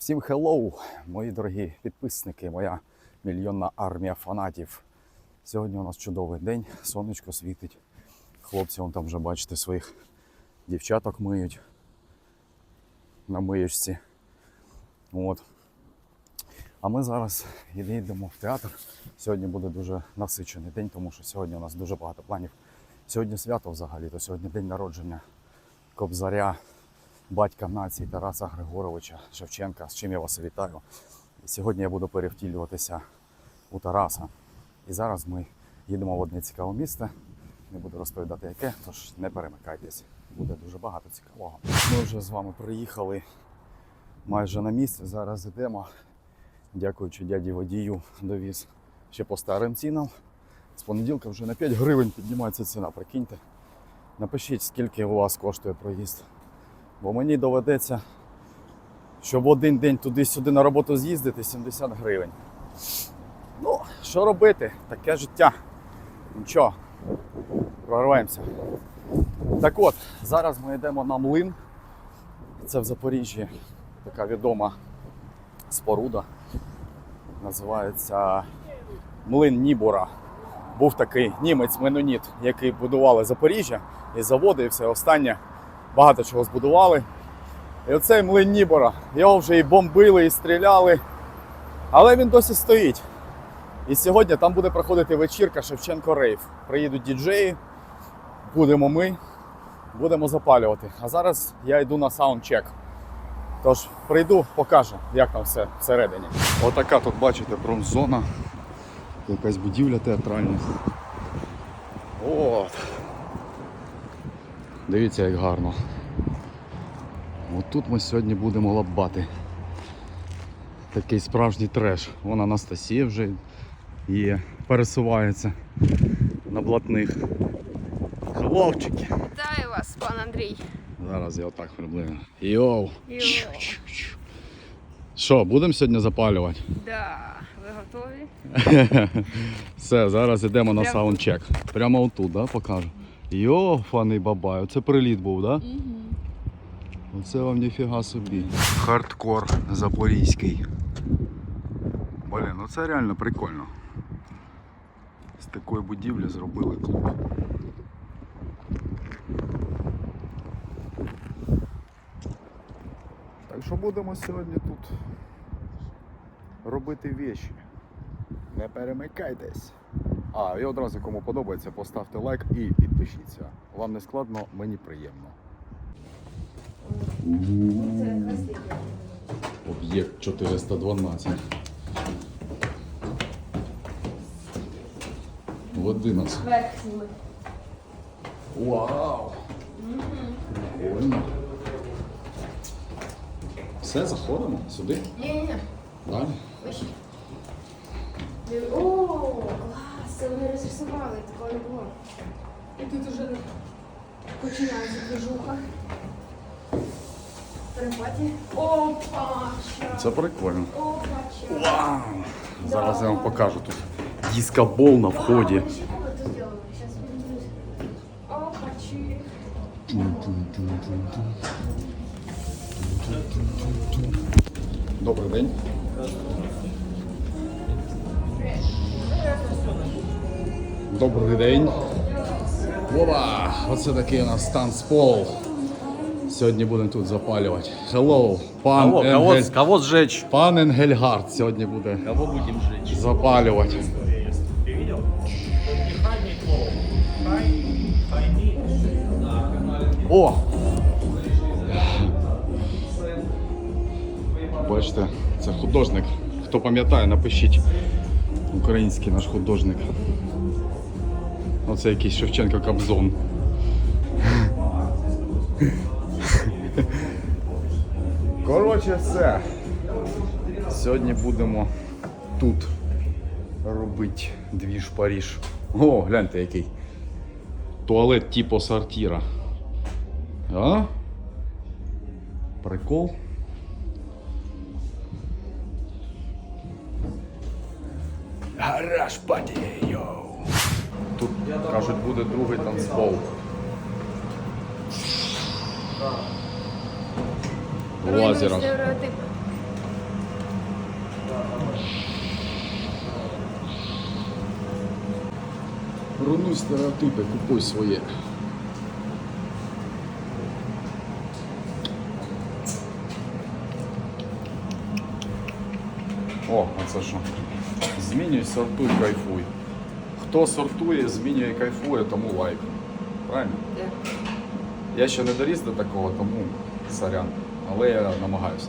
Всім хеллоу, мої дорогі підписники, моя мільйонна армія фанатів. Сьогодні у нас чудовий день, сонечко світить. Хлопці, вон там вже бачите, своїх дівчаток миють на миєчці. От. А ми зараз йдемо в театр. Сьогодні буде дуже насичений день, тому що сьогодні у нас дуже багато планів. Сьогодні свято взагалі, то сьогодні день народження Кобзаря, батька нації Тараса Григоровича Шевченка, з чим я вас вітаю. Сьогодні я буду перевтілюватися у Тараса. І зараз ми їдемо в одне цікаве місце. Не буду розповідати яке, тож не перемикайтесь. Буде дуже багато цікавого. Ми вже з вами приїхали майже на місце. Зараз йдемо. Дякуючи дяді водію, довіз ще по старим цінам. З понеділка вже на 5 гривень піднімається ціна, прикиньте. Напишіть, скільки у вас коштує проїзд. Бо мені доведеться, щоб один день туди-сюди на роботу з'їздити 70 гривень. Ну, що робити? Таке життя. Нічого, прорвемося. Так от, зараз ми йдемо на млин. Це в Запоріжжі така відома споруда. Називається Млин Нібора. Був такий німець-меноніт, який будували Запоріжжя і заводи, і все останнє. Багато чого збудували. І оцей млин Нібора. Його вже і бомбили, і стріляли. Але він досі стоїть. І сьогодні там буде проходити вечірка Шевченко Рейв. Приїдуть діджеї, будемо ми, будемо запалювати. А зараз я йду на саундчек. Тож прийду, покажу, як там все всередині. Отака тут, бачите, промзона. Якась будівля театральна. От. Дивіться, як гарно. От тут ми сьогодні будемо лабати. Такий справжній треш. Вон Анастасія вже є, пересувається на блатних. Хлопчики. Вітаю вас, пан Андрій. Зараз я отак приблизно. Йоу. Йоу. Що, будемо сьогодні запалювати? Да, ви готові? Все, зараз йдемо на саундчек. Прямо отут, да, покажу. Йо, фаний бабай, оце приліт був, да? Оце вам ніфіга собі. Хардкор запорізький. Блін, ну це реально прикольно. З такої будівлі зробили клуб. Так що будемо сьогодні тут робити віші. Не перемикайтесь. А, і одразу кому подобається, поставте лайк і підпишіться. Вам не складно, мені приємно. Об'єкт 412. В 11. Верхніми. Вау! Прикольно. Все, заходимо сюди. Ні-ні-ні, Далі. вище. О, це вони розрисували, такого не було. І тут уже починається движуха. Перепаті. Опа. Це прикольно. Опа. Вау! Зараз я вам покажу тут. Дискобол на вході. Вау, ще Добрий день. Опа! Оце такий у нас танцпол. Сьогодні будемо тут запалювати. Hello, пан Кого, кого, Енгель... кого сжечь? Пан Енгельгард сьогодні буде Кого будем сжечь? запалювати. О! Бачите, це художник. Хто пам'ятає, напишіть. Український наш художник. Оце якийсь Шевченко Кобзон. Коротше, все. Сьогодні будемо тут робити двіж Паріж. О, гляньте який. Туалет типу сортира. А? Прикол. Гараж паті, йоу тут кажуть буде другий танцпол. Лазером. Руйнуй стереотипи, купуй своє. О, а це що? Змінюй, сортуй, кайфуй. Хто сортує, змінює, кайфує, тому лайк. Правильно? Я ще не доріс до такого, тому сорян. Але я намагаюся.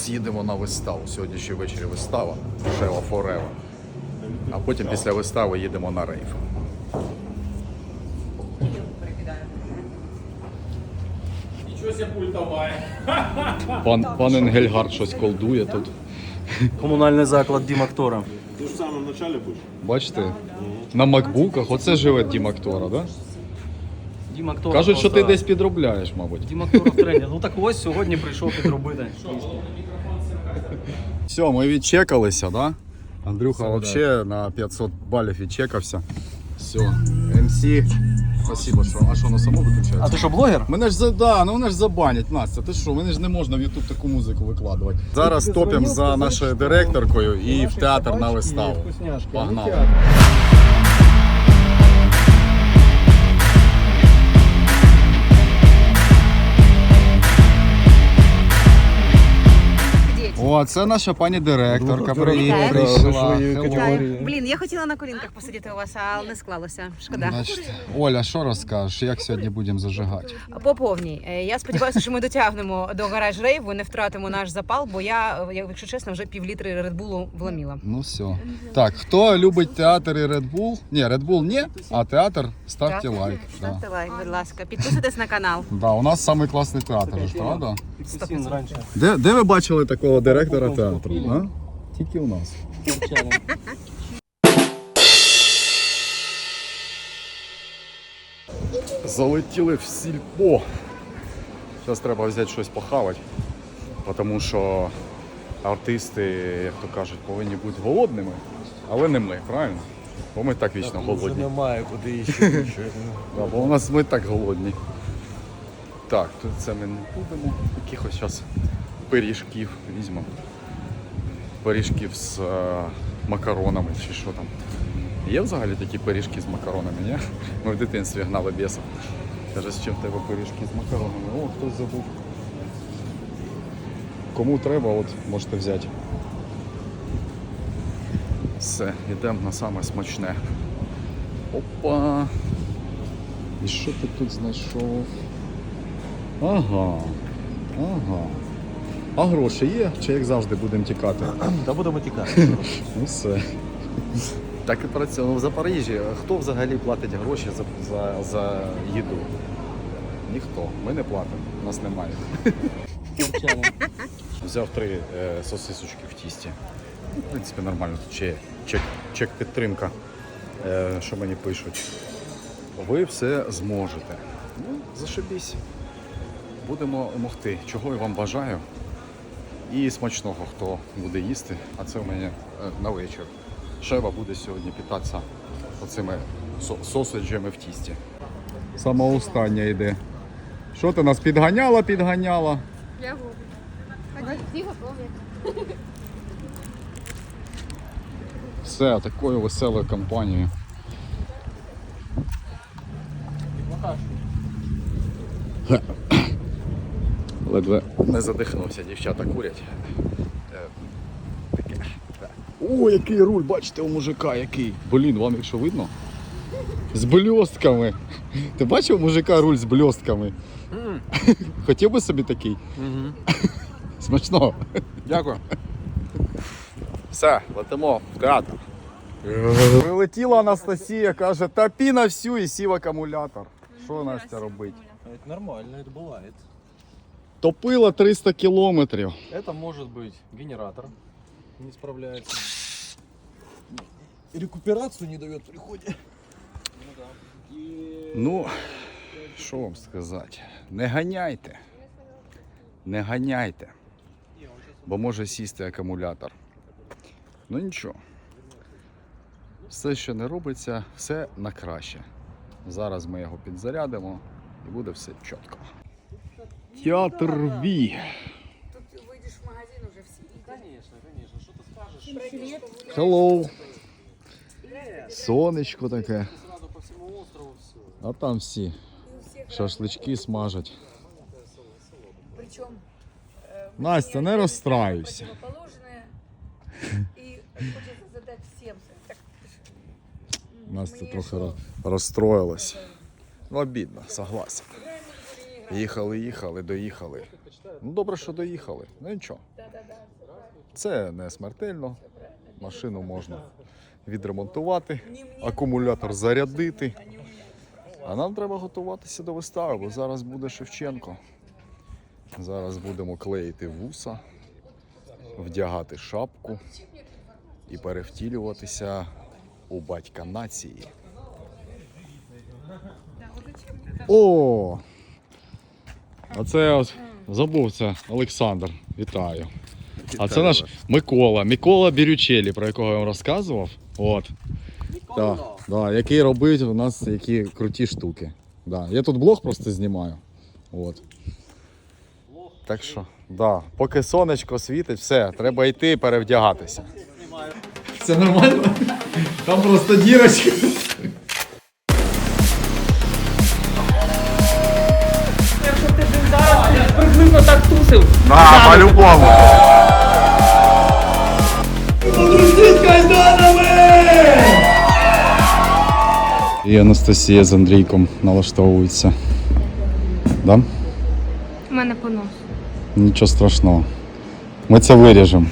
Зараз їдемо на виставу. Сьогодні ще ввечері вистава Шева Форева. А потім після вистави їдемо на пультовая. Пан, пан Енгельгард щось колдує тут. Комунальний заклад Дімактора. Ты же в самом начале будешь? Бачите? На макбуках оце живе Дім актора, да? Дімактора. Кажуть, що ти десь підробляєш, мабуть. Дімактора в тренді. Ну так ось сьогодні прийшов підробити. Все, ми відчекалися, да? Андрюха взагалі на 500 балів відчекався. Все. МС. Спасибо, що. А що на само виключається? А ти що, блогер? Мене ж за да, ну мене ж забанять, Настя. Ти що, мене ж не можна в Ютуб таку музику викладувати. Зараз топимо за нашою директоркою і в театр на виставу. Погнали. О, це наша пані директорка. Привіт, Вітаю. прийшла. Блін, я хотіла на колінках посидіти у вас, але не склалося. Шкода. Значить, Оля, що розкажеш, як сьогодні будемо зажигати? По повній. Е, Я сподіваюся, що ми дотягнемо до гараж рейву, не втратимо наш запал, бо я, е, якщо чесно, вже півлітри редбулу вломіла. Ну все. Так, хто любить театр і Red Bull? Ні, Red Bull ні, а театр ставте Так? лайк. Да. Ставте лайк, будь ласка. Підписуйтесь на канал. Да, у нас самий класний театр, ж, правда? Раніше. Де, де ви бачили такого директора театру? А? Тільки у нас. Залетіли в сільпо. Зараз треба взяти щось похавати, тому що артисти, як то кажуть, повинні бути голодними, але не ми, правильно? Бо ми так вічно голодні. Немає куди ще. Да, бо у нас ми так голодні. Так, тут це ми не будемо. Якихось зараз пиріжків візьмемо. Пиріжків з е, макаронами чи що там. Є взагалі такі пиріжки з макаронами, ні? Ми в дитинстві гнали бєса. Каже, з чим в тебе пиріжки з макаронами? О, хтось забув. Кому треба, от можете взяти. Все, йдемо на саме смачне. Опа! І що ти тут знайшов? Ага. Ага. А гроші є? Чи як завжди будемо тікати? Та будемо тікати. Ну все. Так і працює. Ну, в Запоріжжі хто взагалі платить гроші за, за, за їду? Ніхто. Ми не платимо, нас немає. Взяв три е, сосисочки в тісті. В принципі, нормально. Тут ще є чек, чек підтримка. Е, що мені пишуть? Ви все зможете. Ну, зашибісь. Будемо могти. Чого я вам бажаю. І смачного, хто буде їсти. А це у мене е, на вечір. Шева буде сьогодні питатися оцими со- сосиджами в тісті. Сама остання йде. Що ти нас підганяла, підганяла? Я. Все, такою веселою компанією. Ледве не задихнувся, дівчата курять. Е, таке. О, який руль, бачите, у мужика який. Блін, вам якщо видно? З бльостками. Ти бачив мужика руль з бльостками? Хотів би собі такий? Смачного. Дякую. Все, летимо в театр. Прилетіла Анастасія, каже, топі на всю і сів акумулятор. Що Настя робить? Нормально, это бывает. Топила 300 кілометрів. Это может быть генератор не справляется. Рекуперацию не дает при ходе. Ну, що вам сказати? Не ганяйте. Не ганяйте. Бо може сісти акумулятор. Ну нічого. Все, що не робиться, все на краще. Зараз ми його підзарядимо і буде все чітко. Театр Ві. Тут вийдеш в магазин уже всі. Конечно, конечно. Что ты скажешь? Hello. Сонечко таке. Сразу по всему острову все. А там всі шашлички смажать. Причому Настя, не розстраюйся. положене і хочеться задати всім. Так, Настя трохи роз- розстроїлась. Ну, обідно, согласен. Їхали, їхали, доїхали. Ну, добре, що доїхали. Ну нічого. Це не смертельно. Машину можна відремонтувати, акумулятор зарядити. А нам треба готуватися до вистави, бо зараз буде Шевченко. Зараз будемо клеїти вуса, вдягати шапку і перевтілюватися у батька нації. О! А це от забув це Олександр. Вітаю. А це наш Микола. Микола Бірючелі, про якого я вам розказував. От. Да, да, який робить у нас які круті штуки. Да. Я тут блог просто знімаю. От. Так що, да, поки сонечко світить, все, треба йти перевдягатися. Це нормально? Там просто дірочка. Тусив. Да, по-любому. І Анастасія з Андрійком налаштовуються. Да? У мене понос. Нічого страшного. Ми це виріжемо.